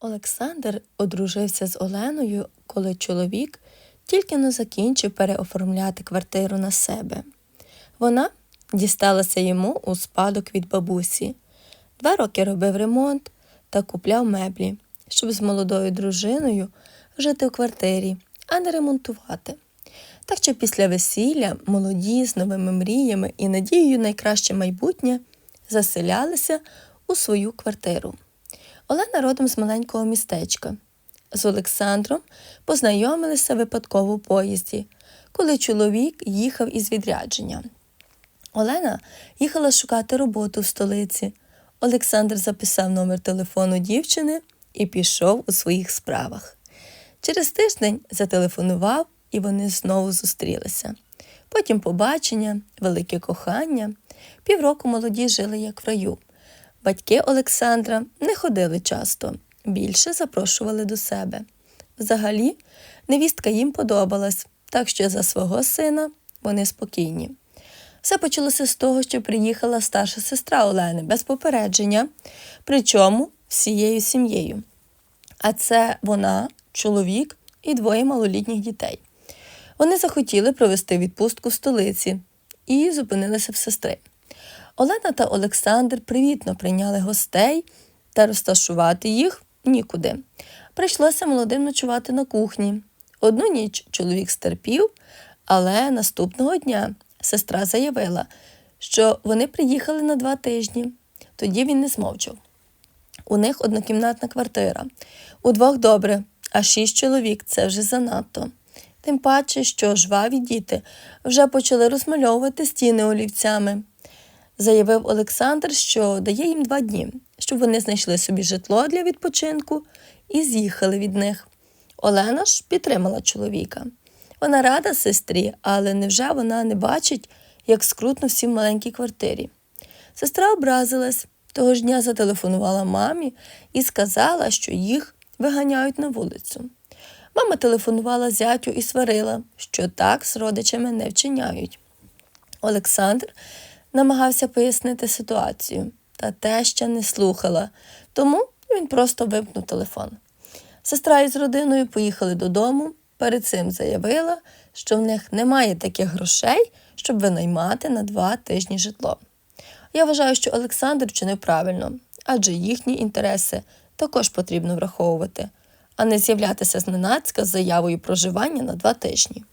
Олександр одружився з Оленою, коли чоловік тільки не закінчив переоформляти квартиру на себе. Вона дісталася йому у спадок від бабусі. Два роки робив ремонт та купляв меблі, щоб з молодою дружиною жити в квартирі, а не ремонтувати. Так що після весілля молоді з новими мріями і надією найкраще майбутнє заселялися у свою квартиру. Олена родом з маленького містечка. З Олександром познайомилися випадково у поїзді, коли чоловік їхав із відрядження. Олена їхала шукати роботу в столиці. Олександр записав номер телефону дівчини і пішов у своїх справах. Через тиждень зателефонував, і вони знову зустрілися. Потім побачення, велике кохання. Півроку молоді жили як в раю. Батьки Олександра не ходили часто, більше запрошували до себе. Взагалі, невістка їм подобалась, так що за свого сина вони спокійні. Все почалося з того, що приїхала старша сестра Олени без попередження, причому всією сім'єю. А це вона, чоловік і двоє малолітніх дітей. Вони захотіли провести відпустку в столиці і зупинилися в сестри. Олена та Олександр привітно прийняли гостей та розташувати їх нікуди. Прийшлося молодим ночувати на кухні. Одну ніч чоловік стерпів, але наступного дня сестра заявила, що вони приїхали на два тижні. Тоді він не змовчав. У них однокімнатна квартира. Удвох добре, а шість чоловік це вже занадто. Тим паче, що жваві діти вже почали розмальовувати стіни олівцями. Заявив Олександр, що дає їм два дні, щоб вони знайшли собі житло для відпочинку і з'їхали від них. Олена ж підтримала чоловіка. Вона рада сестрі, але невже вона не бачить, як скрутно всім в маленькій квартирі? Сестра образилась, того ж дня зателефонувала мамі і сказала, що їх виганяють на вулицю. Мама телефонувала зятю і сварила, що так з родичами не вчиняють. Олександр намагався пояснити ситуацію, та теща не слухала, тому він просто вимкнув телефон. Сестра із родиною поїхали додому. Перед цим заявила, що в них немає таких грошей, щоб винаймати на два тижні житло. Я вважаю, що Олександр вчинив правильно, адже їхні інтереси також потрібно враховувати, а не з'являтися зненацька з заявою проживання на два тижні.